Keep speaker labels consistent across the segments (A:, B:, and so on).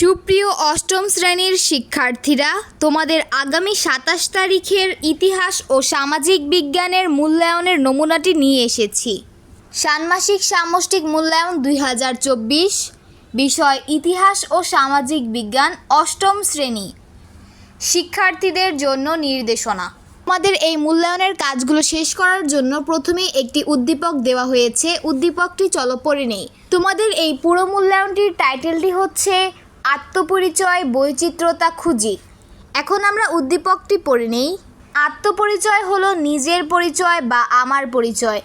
A: সুপ্রিয় অষ্টম শ্রেণির শিক্ষার্থীরা, তোমাদের আগামী সাতাশ তারিখের ইতিহাস ও সামাজিক বিজ্ঞানের মূল্যায়নের নমুনাটি নিয়ে এসেছি। ষান্মাসিক সামষ্টিক মূল্যায়ন দুই হাজার চব্বিশ, বিষয় ইতিহাস ও সামাজিক বিজ্ঞান অষ্টম শ্রেণি। শিক্ষার্থীদের জন্য নির্দেশনা। আমাদের এই মূল্যায়নের কাজগুলো শেষ করার জন্য প্রথমেই একটি উদ্দীপক দেওয়া হয়েছে। উদ্দীপকটি চলো পড়ে নেই তোমাদের এই পুরো মূল্যায়নটির টাইটেলটি হচ্ছে আত্মপরিচয়, বৈচিত্র্যতা খুঁজি। এখন আমরা উদ্দীপকটি পড়ে নেই। আত্মপরিচয় হলো নিজের পরিচয় বা আমার পরিচয়।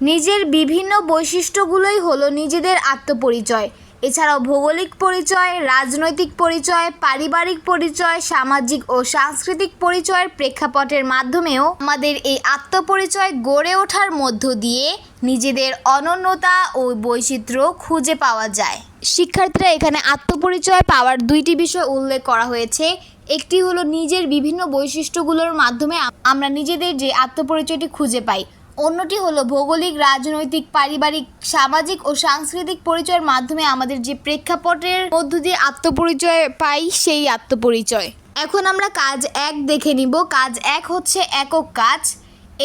A: নিজের বিভিন্ন বৈশিষ্ট্যগুলোই হলো নিজেদের আত্মপরিচয়। এছাড়াও ভৌগোলিক পরিচয়, রাজনৈতিক পরিচয়, পারিবারিক পরিচয়, সামাজিক ও সাংস্কৃতিক পরিচয়ের প্রেক্ষাপটের মাধ্যমেও আমাদের এই আত্মপরিচয় গড়ে ওঠার মধ্য দিয়ে নিজেদের অনন্যতা ও বৈচিত্র্য খুঁজে পাওয়া যায়। শিক্ষার্থীরা এখানে আত্মপরিচয় পাওয়ার দুইটি বিষয় উল্লেখ করা হয়েছে। একটি হলো নিজের বিভিন্ন বৈশিষ্ট্যগুলোর মাধ্যমে আমরা নিজেদের যে আত্মপরিচয়টি খুঁজে পাই। অন্যটি হলো ভৌগোলিক, রাজনৈতিক, পারিবারিক, সামাজিক ও সাংস্কৃতিক পরিচয়ের মাধ্যমে আমাদের যে প্রেক্ষাপটের মধ্য দিয়ে আত্মপরিচয় পাই, সেই আত্মপরিচয়। এখন আমরা কাজ এক দেখে নিব। কাজ এক হচ্ছে একক কাজ।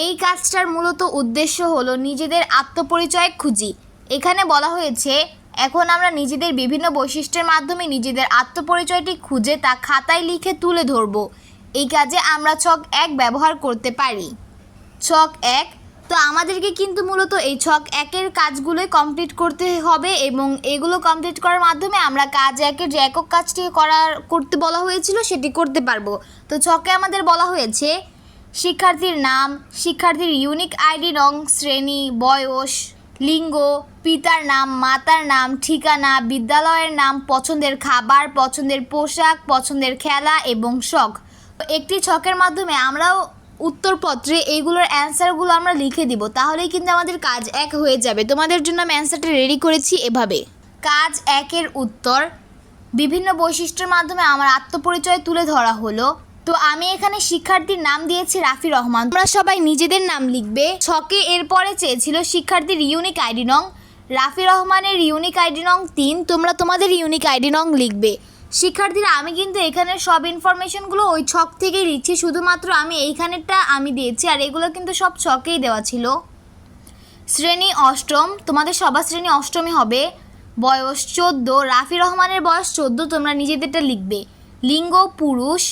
A: এই কাজটার মূলত উদ্দেশ্য হলো নিজেদের আত্মপরিচয় খুঁজি। এখানে বলা হয়েছে এখন আমরা নিজেদের বিভিন্ন বৈশিষ্ট্যের মাধ্যমে নিজেদের আত্মপরিচয়টি খুঁজে তা খাতায় লিখে তুলে ধরব। এই কাজে আমরা ছক এক ব্যবহার করতে পারি। ছক এক, তো আমাদেরকে কিন্তু মূলত এই ছক একের কাজগুলোই কমপ্লিট করতে হবে এবং এগুলো কমপ্লিট করার মাধ্যমে আমরা কাজ একের যে একক কাজটি করার, করতে বলা হয়েছিল সেটি করতে পারব। তো ছকে আমাদের বলা হয়েছে, শিক্ষার্থীর নাম, শিক্ষার্থীর ইউনিক আইডি রং, শ্রেণি, বয়স লিঙ্গ, পিতার নাম, মাতার নাম, ঠিকানা, বিদ্যালয়ের নাম, পছন্দের খাবার, পছন্দের পোশাক, পছন্দের খেলা এবং শখ। একটি ছকের মাধ্যমে আমরাও উত্তরপত্রে এইগুলোর অ্যান্সারগুলো আমরা লিখে দিব, তাহলেই কিন্তু আমাদের কাজ এক হয়ে যাবে। তোমাদের জন্য আমি অ্যান্সারটা রেডি করেছি এভাবে। কাজ একের উত্তর। বিভিন্ন বৈশিষ্ট্যের মাধ্যমে আমার আত্মপরিচয় তুলে ধরা হলো। তো আমি এখানে শিক্ষার্থীর নাম দিয়েছি রাফি রহমান। তোমরা সবাই নিজেদের নাম লিখবে। ছকে এরপরে চেয়েছিল শিক্ষার্থীর ইউনিক আইডি নং। রাফি রহমানের ইউনিক আইডি নং তিন। তোমরা তোমাদের ইউনিক আইডি নং লিখবে। শিক্ষার্থীরা, আমি কিন্তু এখানের সব ইনফরমেশনগুলো ওই ছক থেকেই দিচ্ছি। শুধুমাত্র আমি এইখানেরটা আমি দিয়েছি, আর এগুলো কিন্তু সব ছকেই দেওয়া ছিল। শ্রেণি অষ্টম। তোমাদের সবার শ্রেণি অষ্টমী হবে। বয়স চোদ্দ। রাফি রহমানের বয়স চোদ্দ। তোমরা নিজেদেরটা লিখবে। লিঙ্গ পুরুষ।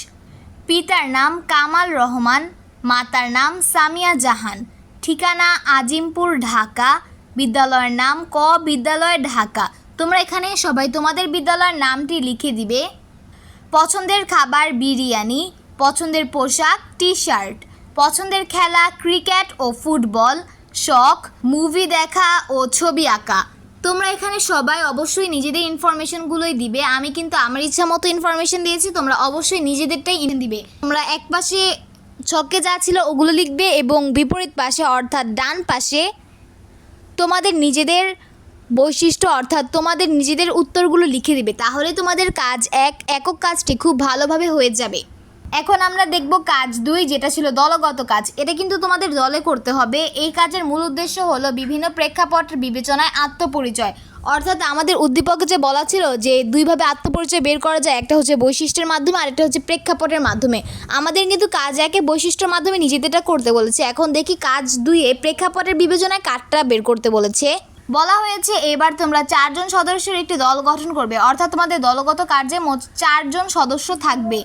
A: পিতার নাম কামাল রহমান, মাতার নাম সামিয়া জাহান। ঠিকানা আজিমপুর, ঢাকা। বিদ্যালয়ের নাম ক বিদ্যালয়, ঢাকা। তোমরা এখানে সবাই তোমাদের বিদ্যালয়ের নামটি লিখে দিবে। পছন্দের খাবার বিরিয়ানি, পছন্দের পোশাক টি শার্ট পছন্দের খেলা, ক্রিকেট ও ফুটবল, শখ, মুভি দেখা ও ছবি আঁকা। তোমরা এখানে সবাই অবশ্যই নিজেদের ইনফরমেশনগুলোই দিবে। আমি কিন্তু আমার ইচ্ছা মতো ইনফরমেশন দিয়েছি, তোমরা অবশ্যই নিজেদেরটাই ইনে দিবে। তোমরা এক পাশে ছকে যা ছিল ওগুলো লিখবে এবং বিপরীত পাশে অর্থাৎ ডান পাশে তোমাদের নিজেদের বৈশিষ্ট্য অর্থাৎ তোমাদের নিজেদের উত্তরগুলো লিখে দিবে। তাহলে তোমাদের কাজ এক, একক কাজটি খুব ভালোভাবে হয়ে যাবে। এখন আমরা দেখব কাজ দুই, যেটা ছিল দলগত কাজ। এটা কিন্তু তোমাদের দলে করতে হবে। এই কাজের মূল উদ্দেশ্য হলো বিভিন্ন প্রেক্ষাপট বিবেচনায় আত্মপরিচয়। অর্থাৎ আমাদের উদ্দীপকে যে বলা ছিল যে দুইভাবে আত্মপরিচয় বের করা যায়, একটা হচ্ছে বৈশিষ্ট্যের মাধ্যমে আর একটা হচ্ছে প্রেক্ষাপটের মাধ্যমে। আমাদের কিন্তু কাজ একে বৈশিষ্ট্যের মাধ্যমে নিজেদেরটা করতে বলেছে। এখন দেখি কাজ দুইয়ে প্রেক্ষাপটের বিবেচনায় কাঠটা বের করতে বলেছে। বলা হয়েছে, এবার তোমরা চারজন সদস্যের একটি দল গঠন করবে। অর্থাৎ তোমাদের দলগত কার্যে মোট চারজন সদস্য থাকবে।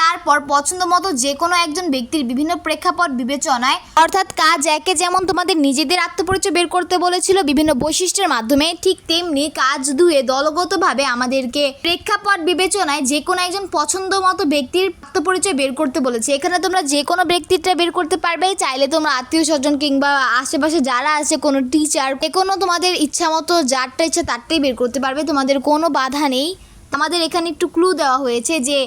A: তারপর পছন্দ মতো যে কোনো একজন ব্যক্তির বিভিন্ন প্রেক্ষাপট বিবেচনায়, অর্থাৎ কাজ একে যেমন তোমাদের নিজেদের আত্মপরিচয় বের করতে বলেছিল বিভিন্ন বৈশিষ্ট্যের মাধ্যমে, ঠিক তেমনি কাজ দুয়ে দলগতভাবে আমাদেরকে প্রেক্ষাপট বিবেচনায় যে কোনো একজন পছন্দ মতো ব্যক্তির আত্মপরিচয় বের করতে বলেছে। এখানে তোমরা যে কোনো ব্যক্তিটা বের করতে পারবে, চাইলে তোমরা আত্মীয় স্বজন কিংবা আশেপাশে যারা আছে, কোনো টিচার যে কোনো তোমাদের ইচ্ছা মতো যারটা ইচ্ছা তারটাই বের করতে পারবে, তোমাদের কোনো বাধা নেই। আমাদের এখানে একটু ক্লু দেওয়া হয়েছে যে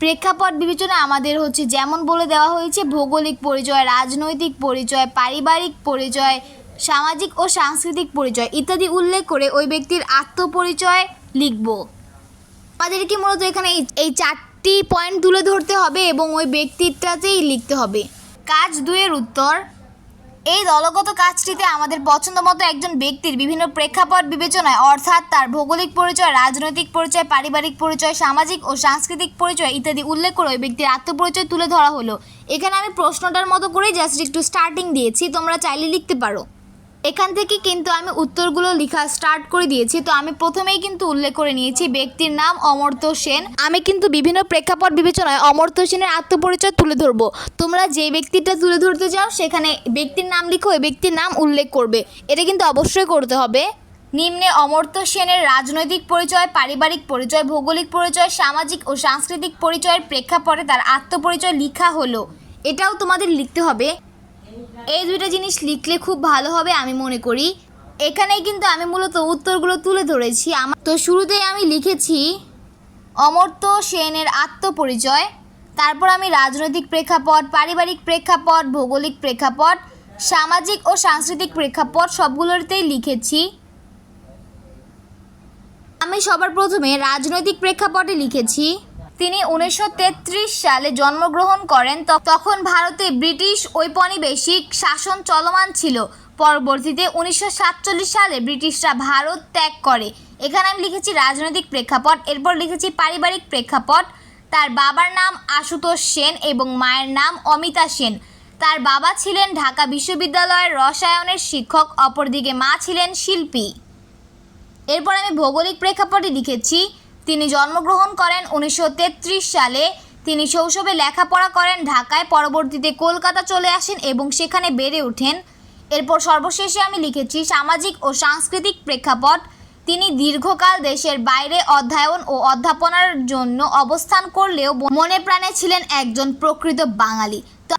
A: প্রেক্ষাপট বিবেচনা আমাদের হচ্ছে যেমন বলে দেওয়া হয়েছে, ভৌগোলিক পরিচয়, রাজনৈতিক পরিচয়, পারিবারিক পরিচয়, সামাজিক ও সাংস্কৃতিক পরিচয় ইত্যাদি উল্লেখ করে ওই ব্যক্তির আত্মপরিচয় লিখব। আমাদেরকে মূলত এখানে এই- চারটি পয়েন্ট তুলে ধরতে হবে এবং ওই ব্যক্তিটাতেই লিখতে হবে। কাজ দুয়ের উত্তর। এই দলগত কাজটিতে আমাদের পছন্দ মতো একজন ব্যক্তির বিভিন্ন প্রেক্ষাপট বিবেচনায়, অর্থাৎ তার ভৌগোলিক পরিচয়, রাজনৈতিক পরিচয়, পারিবারিক পরিচয়, সামাজিক ও সাংস্কৃতিক পরিচয় ইত্যাদি উল্লেখ করে ওই ব্যক্তির আত্মপরিচয় তুলে ধরা হলো। এখানে আমি প্রশ্নটার মতো করেই জাস্ট একটু স্টার্টিং দিয়েছি, তোমরা চাইলে লিখতে পারো। এখান থেকে কিন্তু আমি উত্তরগুলো লেখা স্টার্ট করে দিয়েছি। তো আমি প্রথমেই কিন্তু উল্লেখ করে নিয়েছি ব্যক্তির নাম অমর্ত্য সেন। আমি কিন্তু বিভিন্ন প্রেক্ষাপট বিবেচনায় অমর্ত্য সেনের আত্মপরিচয় তুলে ধরবো। তোমরা যে ব্যক্তিটা তুলে ধরতে চাও, সেখানে ব্যক্তির নাম লিখো, ওই ব্যক্তির নাম উল্লেখ করবে। এটা কিন্তু অবশ্যই করতে হবে। নিম্নে অমর্ত্য সেনের রাজনৈতিক পরিচয়, পারিবারিক পরিচয়, ভৌগোলিক পরিচয়, সামাজিক ও সাংস্কৃতিক পরিচয়ের প্রেক্ষাপটে তার আত্মপরিচয় লিখা হলো। এটাও তোমাদের লিখতে হবে। এই দুইটা জিনিস লিখলে খুব ভালো হবে আমি মনে করি। এখানেই কিন্তু আমি মূলত উত্তরগুলো তুলে ধরেছি। আমার তো শুরুতেই আমি লিখেছি, অমর্ত্য সেনের আত্মপরিচয়, তারপর আমি রাজনৈতিক প্রেক্ষাপট, পারিবারিক প্রেক্ষাপট, ভৌগোলিক প্রেক্ষাপট, সামাজিক ও সাংস্কৃতিক প্রেক্ষাপট সবগুলোতেই লিখেছি। আমি সবার প্রথমে রাজনৈতিক প্রেক্ষাপটে লিখেছি তিনি উনিশশো তেত্রিশ সালে জন্মগ্রহণ করেন তখন ভারতে ব্রিটিশ ঔপনিবেশিক শাসন চলমান ছিল। পরবর্তীতে উনিশশো সাতচল্লিশ সালে ব্রিটিশরা ভারত ত্যাগ করে। এখানে আমি লিখেছি রাজনৈতিক প্রেক্ষাপট, এরপর লিখেছি পারিবারিক প্রেক্ষাপট। তার বাবার নাম আশুতোষ সেন এবং মায়ের নাম অমিতা সেন। তার বাবা ছিলেন ঢাকা বিশ্ববিদ্যালয়ের রসায়নের শিক্ষক, অপরদিকে মা ছিলেন শিল্পী। এরপর আমি ভৌগোলিক প্রেক্ষাপটে লিখেছি তিনি জন্মগ্রহণ করেন উনিশশো তেত্রিশ সালে। তিনি শৈশবে লেখাপড়া করেন ঢাকায়, পরবর্তীতে কলকাতা চলে আসেন এবং সেখানে বেড়ে ওঠেন। এরপর সর্বশেষে আমি লিখেছি, সামাজিক ও সাংস্কৃতিক প্রেক্ষাপট। তিনি দীর্ঘকাল দেশের বাইরে অধ্যয়ন ও অধ্যাপনার জন্য অবস্থান করলেও মনে প্রাণে ছিলেন একজন প্রকৃত বাঙালি। তো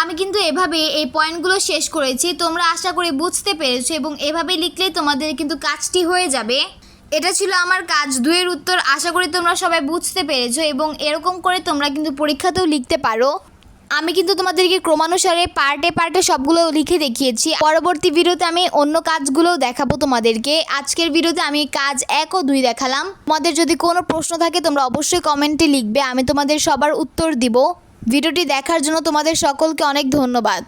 A: আমি কিন্তু এভাবে এই পয়েন্টগুলো শেষ করেছি। তোমরা আশা করি বুঝতে পেরেছ এবং এভাবে লিখলেই তোমাদের কিন্তু কাজটি হয়ে যাবে। এটা ছিল আমার কাজ দুয়ের উত্তর। আশা করি তোমরা সবাই বুঝতে পেরেছ এবং এরকম করে তোমরা কিন্তু পরীক্ষাতেও লিখতে পারো। আমি কিন্তু তোমাদেরকে ক্রমানুসারে পার্টে পার্টে সবগুলো লিখে দেখিয়েছি। পরবর্তী ভিডিওতে আমি অন্য কাজগুলোও দেখাবো তোমাদেরকে। আজকের ভিডিওতে আমি কাজ এক ও দুই দেখালাম। তোমাদের যদি কোনো প্রশ্ন থাকে, তোমরা অবশ্যই কমেন্টে লিখবে। আমি তোমাদের সবার উত্তর দিব। ভিডিওটি দেখার জন্য তোমাদের সকলকে অনেক ধন্যবাদ।